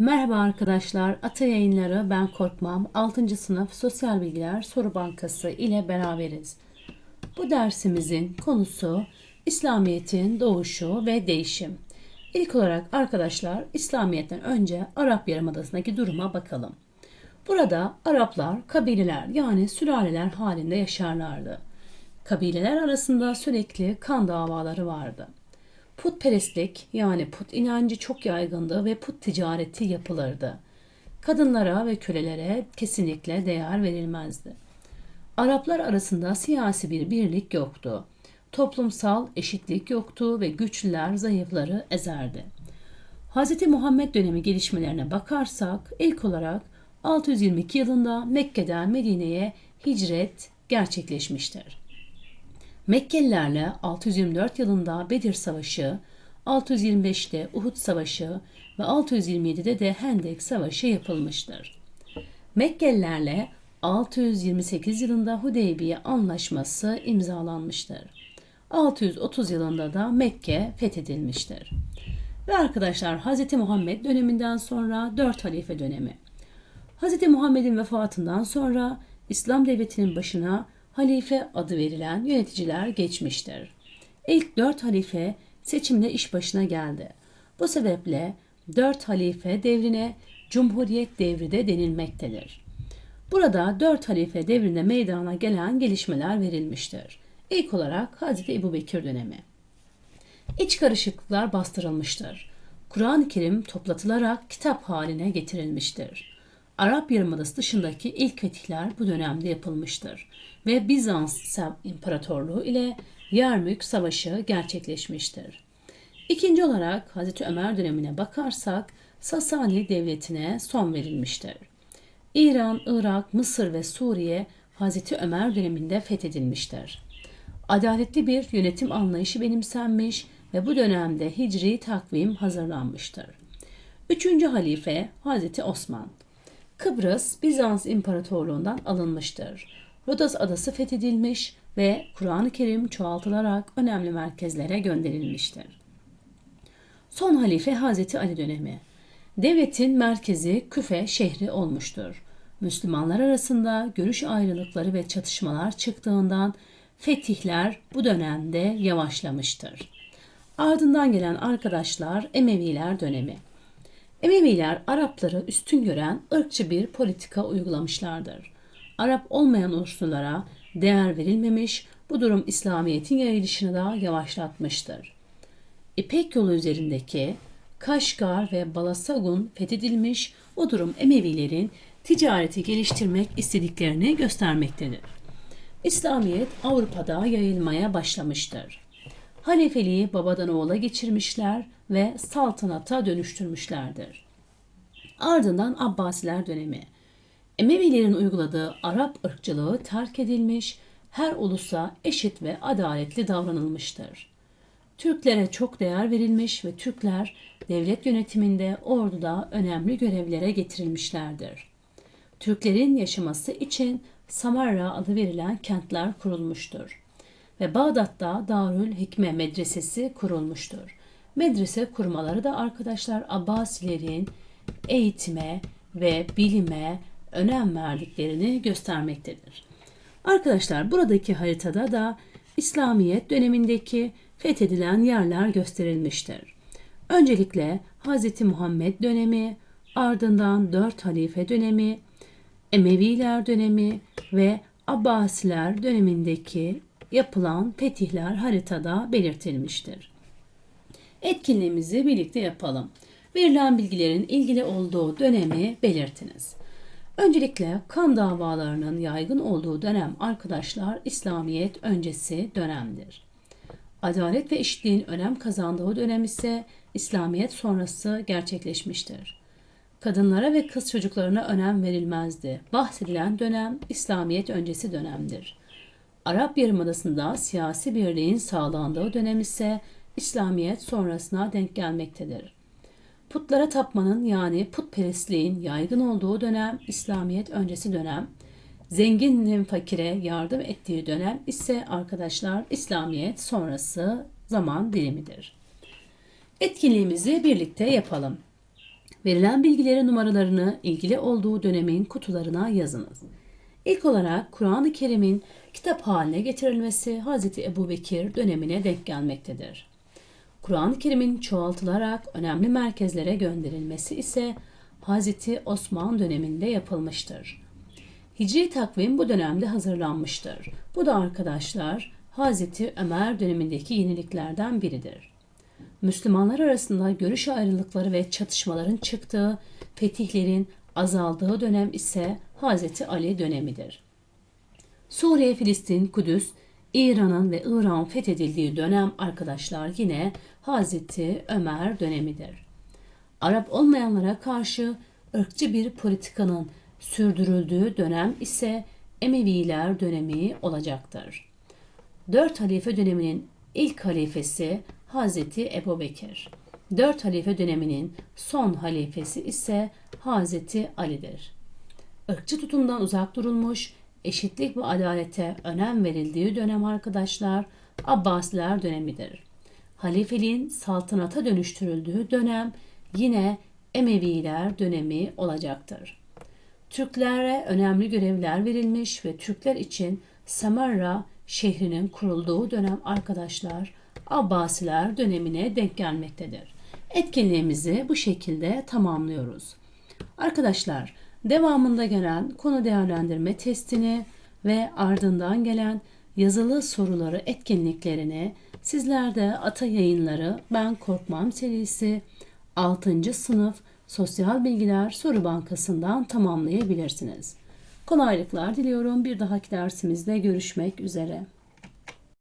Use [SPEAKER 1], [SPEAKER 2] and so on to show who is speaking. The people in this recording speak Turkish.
[SPEAKER 1] Merhaba arkadaşlar, Ata Yayınları Ben Korkmam 6. sınıf Sosyal Bilgiler Soru Bankası ile beraberiz. Bu dersimizin konusu İslamiyet'in doğuşu ve değişim. İlk olarak arkadaşlar İslamiyet'ten önce Arap Yarımadası'ndaki duruma bakalım. Burada Araplar kabileler yani sülaleler halinde yaşarlardı. Kabileler arasında sürekli kan davaları vardı. Putperestlik yani put inancı çok yaygındı ve put ticareti yapılırdı. Kadınlara ve kölelere kesinlikle değer verilmezdi. Araplar arasında siyasi bir birlik yoktu. Toplumsal eşitlik yoktu ve güçlüler zayıfları ezerdi. Hz. Muhammed dönemi gelişmelerine bakarsak ilk olarak 622 yılında Mekke'den Medine'ye hicret gerçekleşmiştir. Mekkelilerle 624 yılında Bedir Savaşı, 625'te Uhud Savaşı ve 627'de de Hendek Savaşı yapılmıştır. Mekkelilerle 628 yılında Hudeybiye Anlaşması imzalanmıştır. 630 yılında da Mekke fethedilmiştir. Ve arkadaşlar Hz. Muhammed döneminden sonra 4 halife dönemi. Hz. Muhammed'in vefatından sonra İslam devletinin başına halife adı verilen yöneticiler geçmiştir. İlk dört halife seçimle iş başına geldi. Bu sebeple dört halife devrine Cumhuriyet devri de denilmektedir. Burada dört halife devrinde meydana gelen gelişmeler verilmiştir. İlk olarak Hazreti Ebu Bekir dönemi. İç karışıklıklar bastırılmıştır. Kur'an-ı Kerim toplatılarak kitap haline getirilmiştir. Arap Yarımadası dışındaki ilk fetihler bu dönemde yapılmıştır ve Bizans İmparatorluğu ile Yarmük Savaşı gerçekleşmiştir. İkinci olarak Hazreti Ömer dönemine bakarsak Sasani Devleti'ne son verilmiştir. İran, Irak, Mısır ve Suriye Hazreti Ömer döneminde fethedilmiştir. Adaletli bir yönetim anlayışı benimsenmiş ve bu dönemde hicri takvim hazırlanmıştır. Üçüncü halife Hazreti Osman. Kıbrıs Bizans İmparatorluğundan alınmıştır. Rodos adası fethedilmiş ve Kur'an-ı Kerim çoğaltılarak önemli merkezlere gönderilmiştir. Son halife Hazreti Ali dönemi. Devletin merkezi Küfe şehri olmuştur. Müslümanlar arasında görüş ayrılıkları ve çatışmalar çıktığından fetihler bu dönemde yavaşlamıştır. Ardından gelen arkadaşlar Emeviler dönemi. Emeviler Arapları üstün gören ırkçı bir politika uygulamışlardır. Arap olmayan unsurlara değer verilmemiş, bu durum İslamiyet'in yayılışını da yavaşlatmıştır. İpek yolu üzerindeki Kaşgar ve Balasagun fethedilmiş, bu durum Emevilerin ticareti geliştirmek istediklerini göstermektedir. İslamiyet Avrupa'da yayılmaya başlamıştır. Halifeliği babadan oğula geçirmişler ve saltanata dönüştürmüşlerdir. Ardından Abbasiler dönemi. Emevilerin uyguladığı Arap ırkçılığı terk edilmiş, her ulusa eşit ve adaletli davranılmıştır. Türklere çok değer verilmiş ve Türkler devlet yönetiminde orduda önemli görevlere getirilmişlerdir. Türklerin yaşaması için Samarra adı verilen kentler kurulmuştur ve Bağdat'ta Darül Hikme Medresesi kurulmuştur. Medrese kurmaları da arkadaşlar Abbasilerin eğitime ve bilime önem verdiklerini göstermektedir. Arkadaşlar buradaki haritada da İslamiyet dönemindeki fethedilen yerler gösterilmiştir. Öncelikle Hz. Muhammed dönemi, ardından dört halife dönemi, Emeviler dönemi ve Abbasiler dönemindeki yapılan fetihler haritada belirtilmiştir. Etkinliğimizi birlikte yapalım. Verilen bilgilerin ilgili olduğu dönemi belirtiniz. Öncelikle kan davalarının yaygın olduğu dönem arkadaşlar İslamiyet öncesi dönemdir. Adalet ve eşitliğin önem kazandığı dönem ise İslamiyet sonrası gerçekleşmiştir. Kadınlara ve kız çocuklarına önem verilmezdi. Bahsedilen dönem İslamiyet öncesi dönemdir. Arap Yarımadası'nda siyasi birliğin sağlandığı dönem ise İslamiyet sonrasına denk gelmektedir. Putlara tapmanın yani putperestliğin yaygın olduğu dönem İslamiyet öncesi dönem, zenginin fakire yardım ettiği dönem ise arkadaşlar İslamiyet sonrası zaman dilimidir. Etkinliğimizi birlikte yapalım. Verilen bilgilerin numaralarını ilgili olduğu dönemin kutularına yazınız. İlk olarak Kur'an-ı Kerim'in kitap haline getirilmesi Hz. Ebu Bekir dönemine denk gelmektedir. Kur'an-ı Kerim'in çoğaltılarak önemli merkezlere gönderilmesi ise Hz. Osman döneminde yapılmıştır. Hicri takvim bu dönemde hazırlanmıştır. Bu da arkadaşlar Hz. Ömer dönemindeki yeniliklerden biridir. Müslümanlar arasında görüş ayrılıkları ve çatışmaların çıktığı, fetihlerin azaldığı dönem ise Hz. Ali dönemidir. Suriye, Filistin, Kudüs, İran'ın ve İran fethedildiği dönem arkadaşlar yine Hazreti Ömer dönemidir. Arap olmayanlara karşı ırkçı bir politikanın sürdürüldüğü dönem ise Emeviler dönemi olacaktır. Dört halife döneminin ilk halifesi Hazreti Ebubekir. Dört halife döneminin son halifesi ise Hazreti Ali'dir. Irkçı tutumdan uzak durulmuş, eşitlik ve adalete önem verildiği dönem arkadaşlar Abbasiler dönemidir. Halifeliğin saltanata dönüştürüldüğü dönem yine Emeviler dönemi olacaktır. Türklere önemli görevler verilmiş ve Türkler için Samarra şehrinin kurulduğu dönem arkadaşlar Abbasiler dönemine denk gelmektedir. Etkinliğimizi bu şekilde tamamlıyoruz. Arkadaşlar devamında gelen konu değerlendirme testini ve ardından gelen yazılı soruları etkinliklerini sizler de Ata Yayınları Ben Korkmam serisi 6. sınıf Sosyal Bilgiler Soru Bankası'ndan tamamlayabilirsiniz. Kolaylıklar diliyorum. Bir dahaki dersimizde görüşmek üzere.